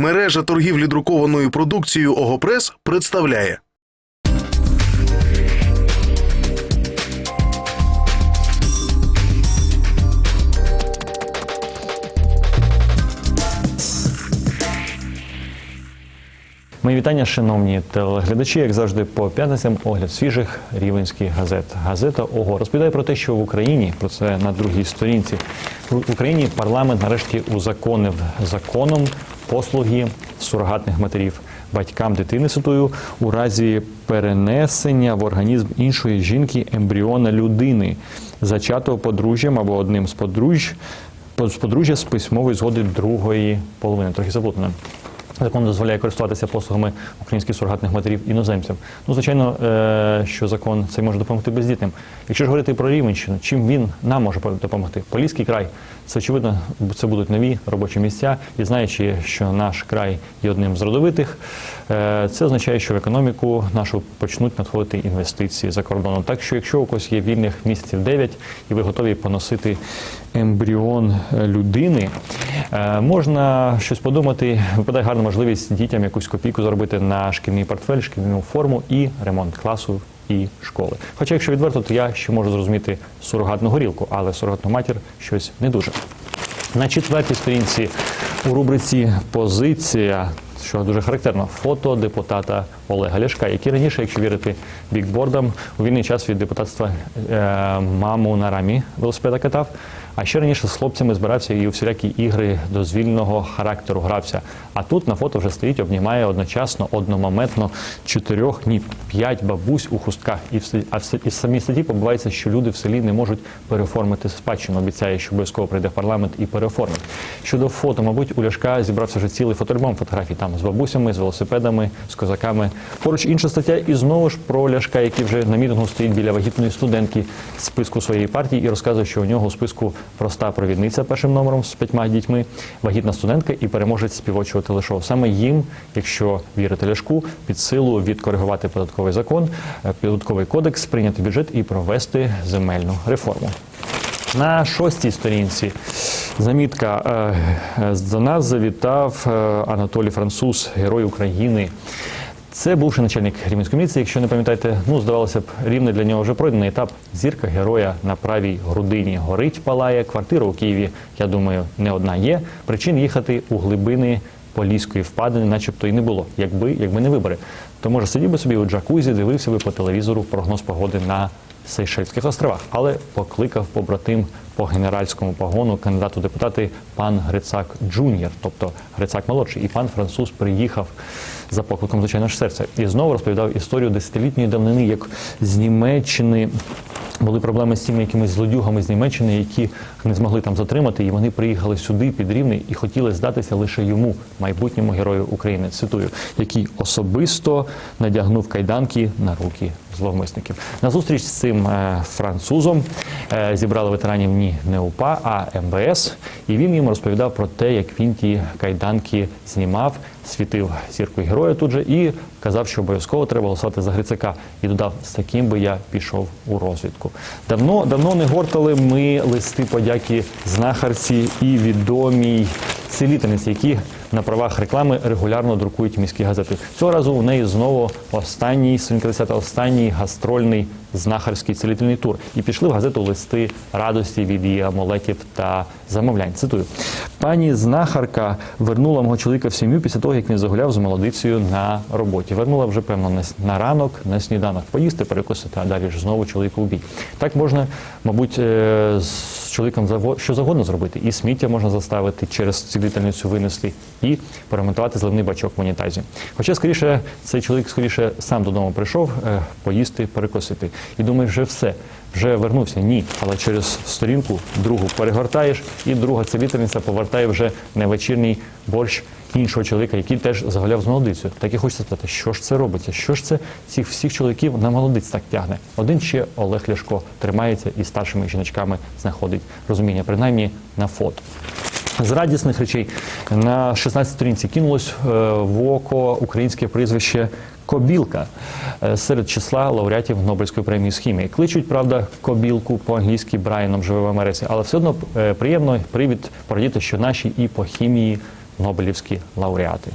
Мережа торгівлі друкованою продукцією Огопрес представляє. Мої вітання, шановні телеглядачі. Як завжди, по п'ятницям огляд свіжих рівенських газет. Газета ОГО розповідає про те, що в Україні про це на другій сторінці. В Україні парламент нарешті узаконив законом послуги сурогатних матерів батькам дитини цитую, у разі перенесення в організм іншої жінки ембріона людини, зачатого подружжям або одним з подружжя з подружжя з письмової згоди другої половини. Трохи заплутано. Закон дозволяє користуватися послугами українських сурогатних матерів іноземцям. Ну, звичайно, е, що закон цей може допомогти бездітним. Якщо ж говорити про Рівенщину, чим він нам може допомогти? Поліський край це очевидно, це будуть нові робочі місця. І знаючи, що наш край є одним з родовитих, е, це означає, що в економіку нашу почнуть надходити інвестиції за кордоном. Так що, якщо у когось є вільних місяців 9 і ви готові поносити ембріон е, людини, е, можна щось подумати. Випадає гарна можливість дітям якусь копійку заробити на шкільний портфель, шкільну форму і ремонт класу і школи. Хоча, якщо відверто, то я ще можу зрозуміти сурогатну горілку, але сурогатну матір щось не дуже. На четвертій сторінці у рубриці Позиція. Що дуже характерно, фото депутата Олега Ляшка, який раніше, якщо вірити бікбордам, у вільний час від депутатства е, маму на рамі велосипеда катав. А ще раніше з хлопцями збирався і у всілякі ігри дозвільного характеру грався. А тут на фото вже стоїть, обнімає одночасно, одномоментно чотирьох, ні, п'ять бабусь у хустках. І в а в і в самій статті побувається, що люди в селі не можуть переформити спадщину. Обіцяє, що обов'язково прийде в парламент і переформить. Щодо фото, мабуть, у Ляшка зібрався вже цілий фотоальбом фотографій там з бабусями, з велосипедами, з козаками. Поруч інша стаття, і знову ж про Ляшка, який вже на мітингу стоїть біля вагітної студентки списку своєї партії і розказує, що у нього у списку проста провідниця першим номером з п'ятьма дітьми, вагітна студентка і переможець співочого телешоу. Саме їм, якщо вірити Ляшку, під силу відкоригувати податковий закон, е, податковий кодекс, прийняти бюджет і провести земельну реформу. На шостій сторінці замітка е, е, до нас завітав е, Анатолій Француз, герой України. Це бувший начальник Рівненської міліції. Якщо не пам'ятаєте, ну здавалося б, рівне для нього вже пройдений етап. Зірка героя на правій грудині горить, палає. Квартира у Києві, я думаю, не одна є. Причин їхати у глибини Поліської впадини, начебто і не було, якби якби не вибори. То може сидів би собі у джакузі, дивився би по телевізору прогноз погоди на Сейшельських островах, але покликав побратим по генеральському погону кандидату депутати пан Грицак Джуніор, тобто Грицак молодший, і пан француз приїхав за покликом звичайно ж серця. І знову розповідав історію десятилітньої давнини, як з Німеччини були проблеми з цими якимись злодюгами з Німеччини, які не змогли там затримати, і вони приїхали сюди під Рівний і хотіли здатися лише йому, майбутньому герою України. Цитую, який особисто надягнув кайданки на руки зловмисників. На зустріч з цим е, французом е, зібрали ветеранів ні не УПА, а МБС. І він їм розповідав про те, як він ті кайданки знімав, світив зіркою героя тут же і казав, що обов'язково треба голосувати за Грицака. І додав, з таким би я пішов у розвідку. Давно давно не гортали ми листи подяки знахарці і відомій цілительниці, які на правах реклами регулярно друкують міські газети. Цього разу у неї знову останній сторінка 10, останній гастрольний знахарський цілительний тур. І пішли в газету листи радості від її амулетів та замовлянь. Цитую: пані знахарка вернула мого чоловіка в сім'ю після того, як він загуляв з молодицею на роботі. Вернула вже певно на, на ранок, на сніданок, поїсти, перекусити, а далі ж знову чоловіку в бій. Так можна, мабуть, е, з чоловіком що завгодно зробити. І сміття можна заставити через цілительницю винести, і поремонтувати зливний бачок в унітазі. Хоча, скоріше, цей чоловік скоріше сам додому прийшов е, поїсти, перекусити. І думаєш, вже все, вже вернувся. Ні, але через сторінку другу перегортаєш, і друга цілительниця повертає вже на вечірній борщ іншого чоловіка, який теж загуляв з молодицею. Так і хочеться спитати, що ж це робиться? Що ж це цих всіх чоловіків на молодиць так тягне? Один ще Олег Ляшко тримається і старшими жіночками знаходить розуміння, принаймні на фото. З радісних речей на 16 сторінці кинулось е, в око українське прізвище Кобілка е, серед числа лауреатів Нобелівської премії з хімії. Кличуть, правда, Кобілку по-англійськи Брайаном живе в Америці, але все одно е, приємно привід порадіти, що наші і по хімії Нобелівські лауреати.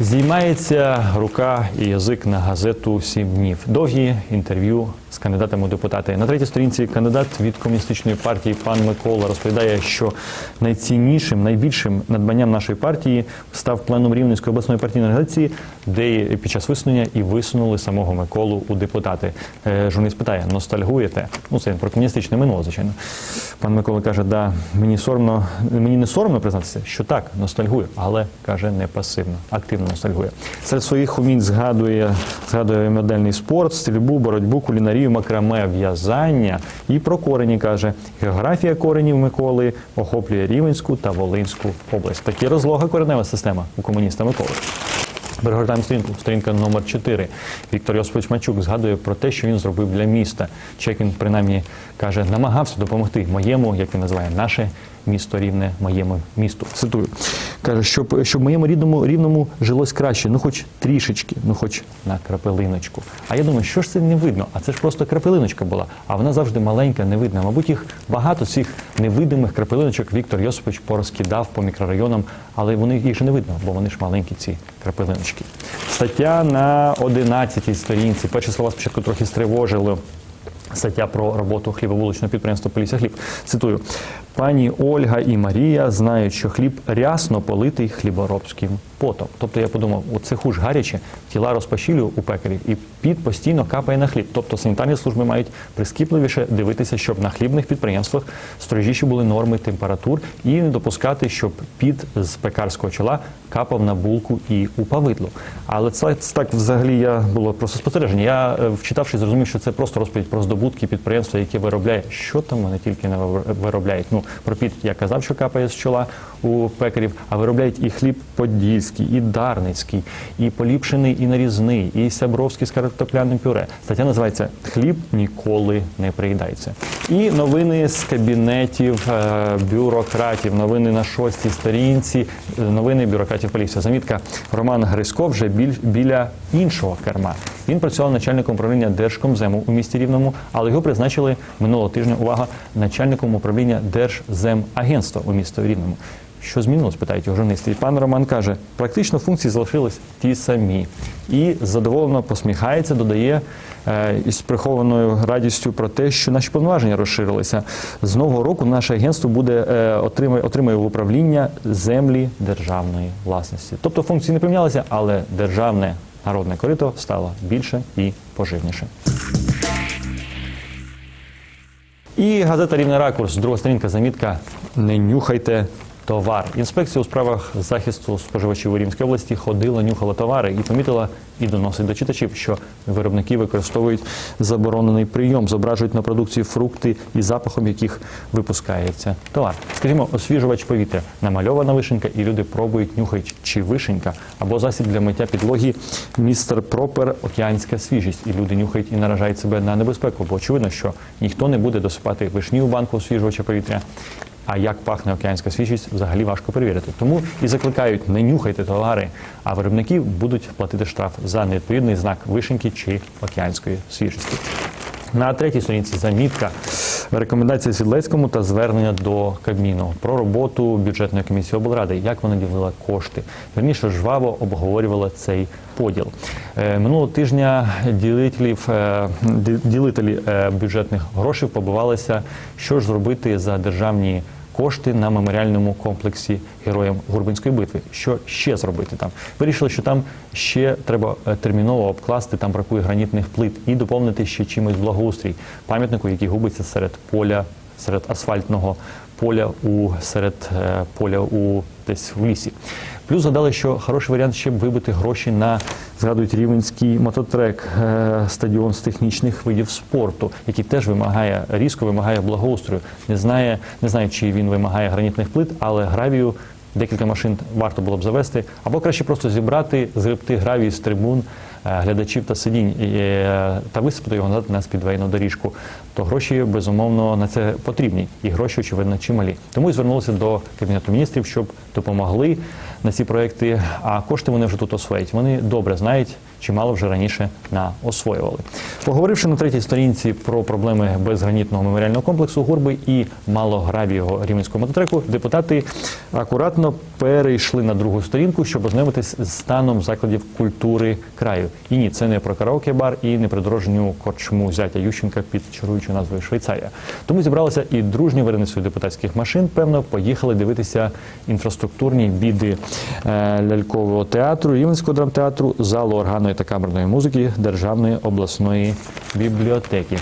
Зіймається рука і язик на газету «Сім днів. Довгі інтерв'ю з кандидатами у депутати. На третій сторінці кандидат від комуністичної партії пан Микола розповідає, що найціннішим, найбільшим надбанням нашої партії став пленум Рівненської обласної партійної організації, де під час висунення і висунули самого Миколу у депутати. Е, Журналіст питає: ностальгуєте? Ну це про комуністичне минуле, звичайно. Пан Микола каже: да, мені соромно, мені не соромно признатися, що так, ностальгую, але каже не пасивно, активно ностальгує. Серед своїх умінь згадує, згадує модельний спорт, стрільбу, боротьбу, кулінарію, макраме, в'язання і про корені каже. Географія коренів Миколи охоплює Рівенську та Волинську область. Такі розлога коренева система у комуніста Миколи. Перегортаємо сторінку, сторінка номер 4. Віктор Йосипович Мачук згадує про те, що він зробив для міста. Він принаймні каже, намагався допомогти моєму, як він називає, наше місто рівне моєму місту. Цитую. Каже, щоб, щоб моєму рідному рівному жилось краще, ну хоч трішечки, ну хоч на крапелиночку. А я думаю, що ж це не видно? А це ж просто крапелиночка була. А вона завжди маленька, не видна. Мабуть, їх багато цих невидимих крапелиночок Віктор Йосипович порозкидав по мікрорайонам, але вони їх же не видно, бо вони ж маленькі, ці крапелиночки. Стаття на 11 сторінці. Перші слова спочатку трохи стривожили. Стаття про роботу хлібовуличного підприємства Полісся хліб. Цитую: пані Ольга і Марія знають, що хліб рясно политий хліборобським потом. Тобто я подумав, у цеху ж гаряче, тіла розпашілю у пекарів, і під постійно капає на хліб. Тобто санітарні служби мають прискіпливіше дивитися, щоб на хлібних підприємствах строжіші були норми температур і не допускати, щоб під з пекарського чола капав на булку і у павидло. Але це так взагалі я було просто спостереження. Я е, вчитавши, зрозумів, що це просто розповідь про здобутки підприємства, яке виробляє, що там вони тільки не виробляють. Ну про під я казав, що капає з чола у пекарів, а виробляють і хліб подільський, і дарницький, і поліпшений, і нарізний, і сябровський з картопляним пюре. Стаття називається Хліб ніколи не приїдається. І новини з кабінетів е, бюрократів. Новини на шостій сторінці. е, Новини бюрократів поліції. Замітка Роман Грисько вже біль, біля іншого керма. Він працював начальником управління Держкомзему у місті Рівному, але його призначили минулого тижня. Увага начальником управління Держземагентства у місті Рівному. Що змінилось, питають його журналісти. І пан Роман каже, практично функції залишились ті самі. І задоволено посміхається, додає е, із прихованою радістю про те, що наші повноваження розширилися. З нового року наше агентство буде е, отримає, отримає в управління землі державної власності. Тобто функції не помінялися, але державне народне корито стало більше і поживніше. І газета Рівний ракурс, друга сторінка, замітка Не нюхайте товар. Інспекція у справах захисту споживачів у Рівнській області ходила, нюхала товари і помітила і доносить до читачів, що виробники використовують заборонений прийом, зображують на продукції фрукти і запахом яких випускається товар. Скажімо, освіжувач повітря, намальована вишенька, і люди пробують, нюхають, чи вишенька, або засіб для миття підлоги містер Пропер океанська свіжість. І люди нюхають і наражають себе на небезпеку, бо очевидно, що ніхто не буде досипати вишні у банку освіжувача повітря. А як пахне океанська свіжість, взагалі важко перевірити. Тому і закликають не нюхайте товари, а виробники будуть платити штраф за невідповідний знак вишеньки чи океанської свіжості. На третій сторінці замітка рекомендація Сідлецькому та звернення до Кабміну про роботу бюджетної комісії облради, як вона ділила кошти. Верніше жваво обговорювала цей поділ. Е, Минулого тижня ділителів, е, ділителі е, бюджетних грошей побивалися, що ж зробити за державні кошти на меморіальному комплексі героям Гурбинської битви. Що ще зробити там? Вирішили, що там ще треба е, терміново обкласти, там бракує гранітних плит і доповнити ще чимось благоустрій пам'ятнику, який губиться серед поля, серед асфальтного поля у серед е, поля у десь в лісі. Плюс згадали, що хороший варіант ще вибити гроші на згадують рівенський мототрек, е, стадіон з технічних видів спорту, який теж вимагає різко вимагає благоустрою. Не знає, не знаю, чи він вимагає гранітних плит, але гравію декілька машин варто було б завести, або краще просто зібрати, згребти гравій з трибун е, глядачів та сидінь е, та висипати його назад на спідвейну доріжку. То гроші безумовно на це потрібні, і гроші очевидно чималі. Тому і звернулися до кабінету міністрів, щоб допомогли на ці проекти. А кошти вони вже тут освоять. Вони добре знають, чимало вже раніше на освоювали. Поговоривши на третій сторінці про проблеми безгранітного меморіального комплексу Гурби і малограбівого рівненського мототреку, депутати акуратно перейшли на другу сторінку, щоб ознайомитись з станом закладів культури краю. І ні, це не про караоке-бар і не придорожню корчму зятя Ющенка під чаруючою назвою Швейцарія. Тому зібралися і дружні вереницею депутатських машин. Певно, поїхали дивитися інфраструктурні біди е, лялькового театру, Рівненського драмтеатру, залу органної та камерної музики Державної обласної бібліотеки.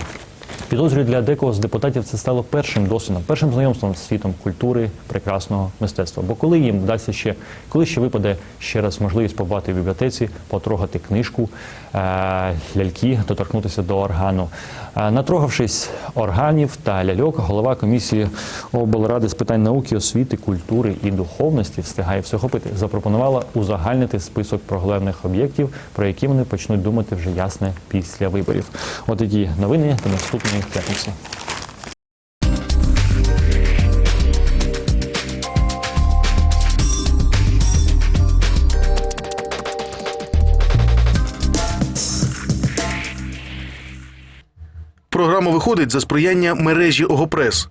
Підозрюю для декого з депутатів це стало першим досвідом, першим знайомством з світом культури, прекрасного мистецтва. Бо коли їм вдасться ще, коли ще випаде ще раз можливість побувати в бібліотеці, потрогати книжку, е, ляльки, доторкнутися до органу. Е, натрогавшись органів та ляльок, голова комісії облради з питань науки, освіти, культури і духовності встигає все хопити. Запропонувала узагальнити список проблемних об'єктів, про які вони почнуть думати вже ясне після виборів. От такі новини до наступної п'ятниці. Програма виходить за сприяння мережі Огопрес.